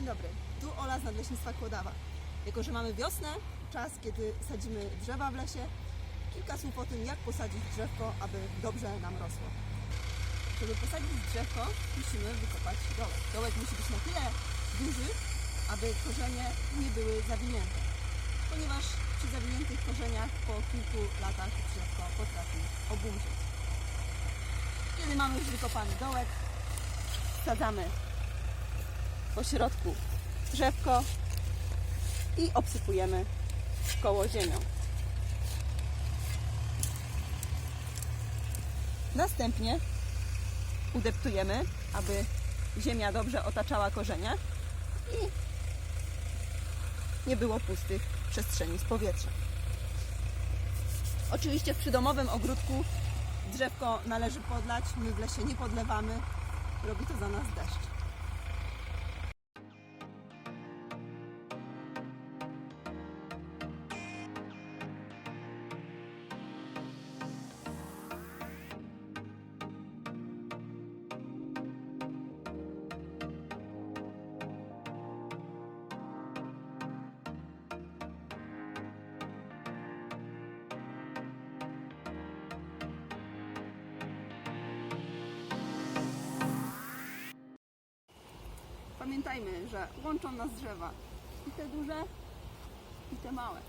Dzień dobry, tu Ola z Nadleśnictwa Kłodawa. Jako, że mamy wiosnę, czas, kiedy sadzimy drzewa w lesie, kilka słów o tym, jak posadzić drzewko, aby dobrze nam rosło. Żeby posadzić drzewko, musimy wykopać dołek. Dołek musi być na tyle duży, aby korzenie nie były zawinięte, ponieważ przy zawiniętych korzeniach po kilku latach drzewko potrafi obumrzeć. Kiedy mamy już wykopany dołek, wsadzamy po środku drzewko i obsypujemy koło ziemią. Następnie udeptujemy, aby ziemia dobrze otaczała korzenia i nie było pustych przestrzeni z powietrza. Oczywiście w przydomowym ogródku drzewko należy podlać, my w lesie nie podlewamy, robi to za nas deszcz. Pamiętajmy, że łączą nas drzewa i te duże, i te małe.